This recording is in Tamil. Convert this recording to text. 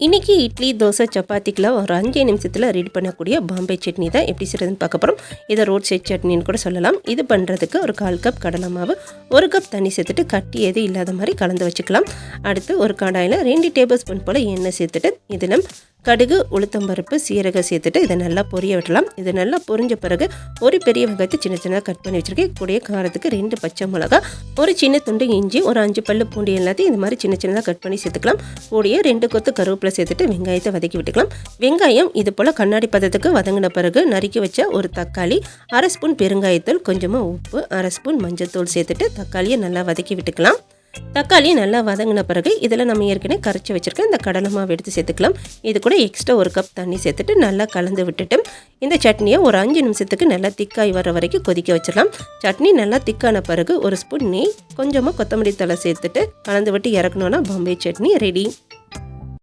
இன்றைக்கி இட்லி தோசை சப்பாத்திக்கெலாம் ஒரு அஞ்சு நிமிஷத்தில் ரெடி பண்ணக்கூடிய பாம்பே சட்னி தான் எப்படி செய்கிறதுன்னு பார்க்க போகிறோம் இதை ரோட் சைட் சட்னின்னு கூட சொல்லலாம். இது பண்ணுறதுக்கு ஒரு கால் கப் கடலை மாவு ஒரு கப் தண்ணி சேர்த்துட்டு கட்டி எதுவும் இல்லாத மாதிரி கலந்து வச்சுக்கலாம். அடுத்து ஒரு கடாயில் ரெண்டு டேபிள் ஸ்பூன் போல் எண்ணெய் சேர்த்துட்டு இதில் கடுகு உளுத்தம்பருப்பு சீரகம் சேர்த்துட்டு இதை நல்லா பொரிய விடலாம் இது நல்லா பொரிஞ்ச பிறகு ஒரு பெரிய வெங்காயத்தை சின்ன சின்னதாக கட் பண்ணி வச்சுருக்கேன். கூடிய காரத்துக்கு ரெண்டு பச்சை மிளகா ஒரு சின்ன துண்டு இஞ்சி ஒரு அஞ்சு பல்லு பூண்டு எல்லாத்தையும் இந்த மாதிரி சின்ன சின்னதாக கட் பண்ணி சேர்த்துக்கலாம். கூடிய ரெண்டு கொத்து கருவேப்பிலை சேர்த்துட்டு வெங்காயத்தை வதக்கி விட்டுக்கலாம். வெங்காயம் இது போல் கண்ணாடி பதத்துக்கு வதங்கின பிறகு நறுக்கி வச்ச ஒரு தக்காளி அரை ஸ்பூன் பெருங்காயத்தூள் கொஞ்சமாக உப்பு அரை ஸ்பூன் மஞ்சள் சேர்த்துட்டு தக்காளியை நல்லா வதக்கி விட்டுக்கலாம். தக்காளி நல்லா வதங்கின பிறகு இதில் நம்ம ஏற்கனவே கரைச்சி வச்சுருக்க இந்த கடலை மாவு எடுத்து சேர்த்துக்கலாம். இது கூட எக்ஸ்ட்ரா ஒரு கப் தண்ணி சேர்த்துட்டு நல்லா கலந்து விட்டுட்டு இந்த சட்னியை ஒரு அஞ்சு நிமிஷத்துக்கு நல்லா திக்காய் வர வரைக்கும் கொதிக்க வச்சிடலாம். சட்னி நல்லா திக்கான பிறகு ஒரு ஸ்பூன் நெய் கொஞ்சமாக கொத்தமல்லி தலை சேர்த்துட்டு கலந்து விட்டு இறக்கணுன்னா பாம்பே சட்னி ரெடி